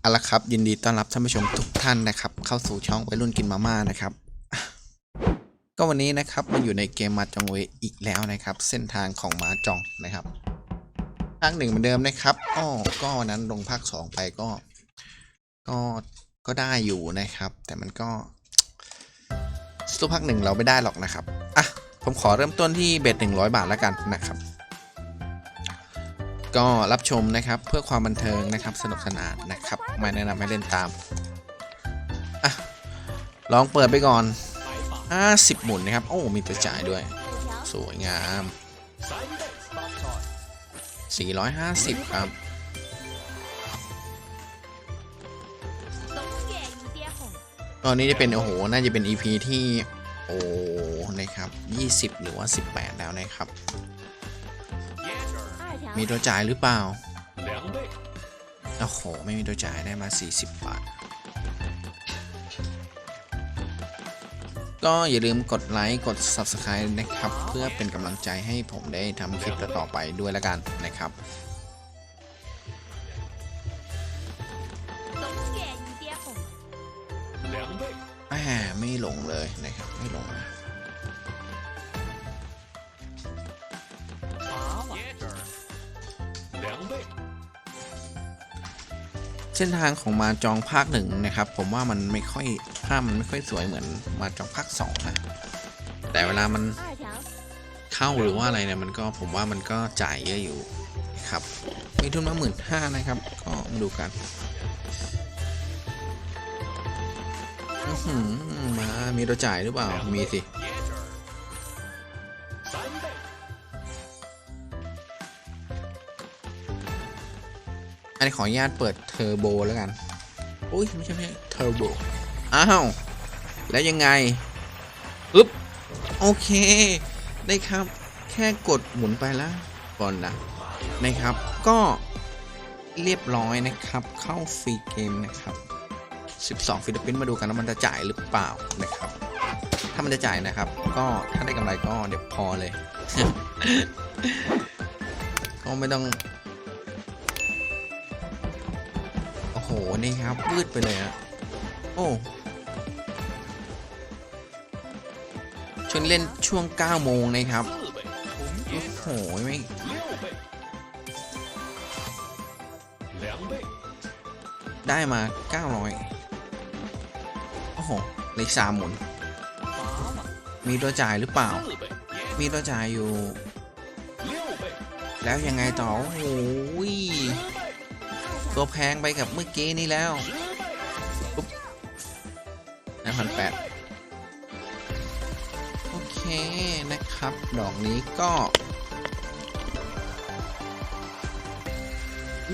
เอาละครับ ยินดีต้อนรับท่านผู้ชมทุกท่านนะครับ เข้าสู่ช่องวัยรุ่นกินมาม่านะครับ ก็วันนี้นะครับมาอยู่ในเกมมาจองเวอีกแล้วนะครับ เส้นทางของมาจองนะครับภาคหนึ่งเหมือนเดิมนะครับอ้อก็วันนั้นลงภาคสองไปก็ ก็ก็ได้อยู่นะครับ แต่มันก็สู้ภาคหนึ่งเราไม่ได้หรอกนะครับอะผมขอเริ่มต้นที่เบ็ดหนึ่งร้อยบาทแล้วกันนะครับ ก็รับชมนะครับเพื่อความบันเทิงนะครับสนุกสนานนะครับไม่แนะนำให้เล่นตามอะลองเปิดไปก่อน 50 หมุนนะครับ โอ้ มีตัวจ่ายด้วย สวยงาม 450 ครับตอนนี้จะเป็น โอ้โห น่าจะเป็น EP ที่ โอ้ นะครับ 20 หรือว่า 18 แล้วนะครับ มีตัวจ่ายหรือเปล่า โอ้โห ไม่มีตัวจ่ายได้มา 40 บาท ก็อย่าลืมกดไลค์ กด Subscribe นะครับ เพื่อเป็นกำลังใจให้ผมได้ทำคลิปต่อๆไปด้วยละกันนะครับแหมไม่หลงเลยนะครับ ไม่หลงนะ ส้นทางของมาจองภาคหนึ่งนะครับ ผมว่ามันไม่ค่อยภาพมันไม่ค่อยสวยเหมือนมาจองภาคสองนะแต่เวลามันเข้าหรือว่าอะไรเนี่ยมันก็ผมว่ามันก็จ่ายเยอะอยู่ครับมีทุนมาหมื่นห้านะครับ ก็มาดูกันมามีตัวจ่ายหรือเปล่ามีสิ อันนี้ขออนุญาตเปิดเทอร์โบแล้วกันอุ้ยไม่ใช่ไม่ใช่เทอร์โบอ้าวแล้วยังไงอึ๊บโอเค ได้ครับ แค่กดหมุนไปแล้วก่อนนะนะครับ ก็เรียบร้อยนะครับ เข้าฟรีเกมนะครับ 12ฟิลิปปินส์มาดูกันว่ามันจะจ่ายหรือเปล่านะครับ ถ้ามันจะจ่ายนะครับ ก็ถ้าได้กำไรก็เดี๋ยวพอเลย ก็ไม่ต้อง นี่ครับพืดไปเลยอะโอ้ช่วงเล่นช่วง 9 โมงนะครับ โอ้โหไม่ได้มา 900 โอ้โหเลขสามหมุน มีตัวจ่ายหรือเปล่า มีตัวจ่ายอยู่ แล้วยังไงต่อ โอ้ย ตัวแพงไปกับเมื่อกี้นี่แล้วปุ๊บนะพันแปดโอเคนะครับ ดอกนี้ก็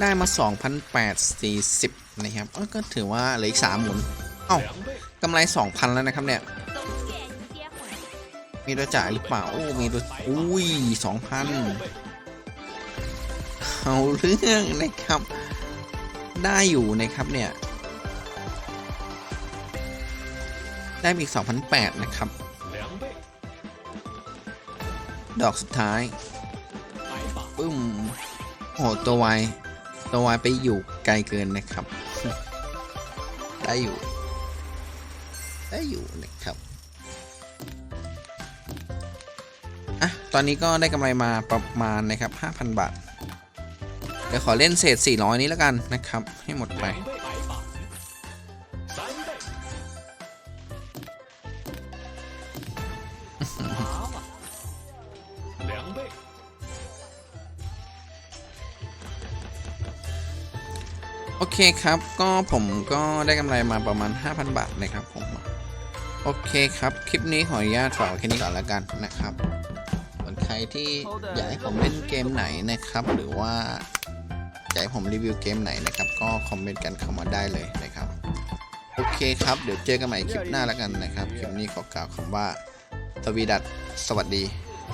ได้มา 2,840 นะครับก็ถือว่าเหลืออีก 3 หมุน เอ้ากำไร 2,000 แล้วนะครับเนี่ยมีตัวจ่ายหรือเปล่า โอ้ มีตัว อุ้ย2,000เอาเรื่องนะครับ ได้อยู่นะครับเนี่ย ได้อีก 2,008 นะครับ ดอกสุดท้ายปึ้มโหตัววายตัววายไปอยู่ไกลเกินนะครับ ได้อยู่ ได้อยู่นะครับอะตอนนี้ก็ได้กำไรมาประมาณนะครับ 5,000 บาท เดี๋ยวขอเล่นเศษ 400 นี้แล้วกันนะครับ ให้หมดไป โอเคครับ ก็ผมก็ได้กำไรมาประมาณ 5,000 บาทนะครับผม โอเคครับ คลิปนี้ขออนุญาตฝากไว้แค่นี้ก่อนแล้วกันนะครับส่วนใครที่อยากให้ผมเล่นเกมไหนนะครับ หรือว่า อยากให้ผมรีวิวเกมไหนนะครับ ก็คอมเมนต์กันเข้ามาได้เลยนะครับ โอเคครับ เดี๋ยวเจอกันใหม่คลิปหน้าแล้วกันนะครับ คลิปนี้ขอกล่าวคำว่าสวีดัสสวัสดี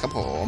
ครับผม